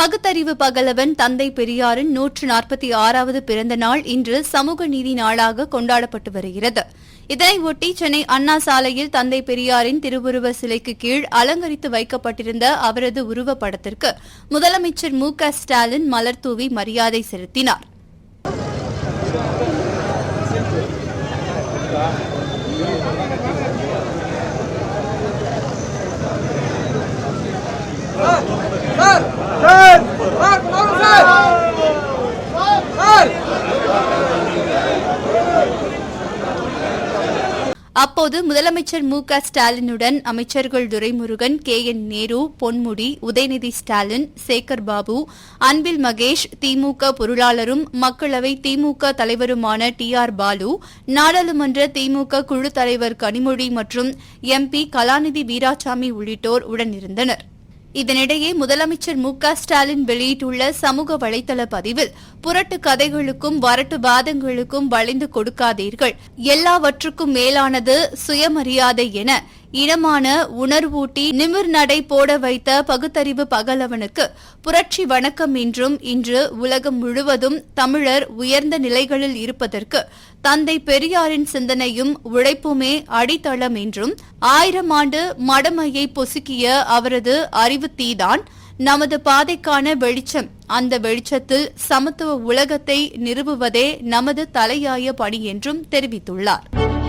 பகுத்தறிவு பகலவன் தந்தை பெரியாரின் நூற்று நாற்பத்தி ஆறாவது பிறந்த நாள் இன்று சமூக நீதி நாளாக கொண்டாடப்பட்டு வருகிறது இதனையொட்டி சென்னை அண்ணா சாலையில் தந்தை பெரியாரின் திருவுருவ சிலைக்கு கீழ் அலங்கரித்து வைக்கப்பட்டிருந்த அவரது உருவப்படத்திற்கு முதலமைச்சர் மு க ஸ்டாலின் மலர்தூவி மரியாதை செலுத்தினார் Hey! அப்போது முதலமைச்சர் மு க ஸ்டாலினுடன் அமைச்சர்கள் துரைமுருகன் கே என் நேரு பொன்முடி உதயநிதி ஸ்டாலின் சேகர் பாபு அன்பில் மகேஷ் திமுக பொருளாளரும் மக்களவை திமுக தலைவருமான டி ஆர் பாலு நாடாளுமன்ற திமுக குழு தலைவர் கனிமொழி மற்றும் எம்பி கலாநிதி வீராசாமி உள்ளிட்டோர் உடனிருந்தனர். இதனிடையே முதலமைச்சர் மு க ஸ்டாலின் வெளியிட்டுள்ள சமூக வலைதள பதிவில் புரட்டு கதைகளுக்கும் வரட்டு வாதங்களுக்கும் வளைந்து கொடுக்காதீர்கள். எல்லாவற்றுக்கும் மேலானது சுயமரியாதை என இனமான உணர்வூட்டி நிமிர் நடை போட வைத்த பகுத்தறிவு பகலவனுக்கு புரட்சி வணக்கம் என்றும் இன்று உலகம் முழுவதும் தமிழர் உயர்ந்த நிலைகளில் இருப்பதற்கு தந்தை பெரியாரின் சிந்தனையும் உழைப்புமே அடித்தளம் என்றும் ஆயிரம் ஆண்டு மடமையை பொசுக்கிய அவரது அறிவு அறிவு தீதான். நமது பாதைக்கான வெளிச்சம். அந்த வெளிச்சத்தில் சமத்துவ உலகத்தை நிறுவுவதே நமது தலையாய பணி என்றும் தெரிவித்துள்ளார்.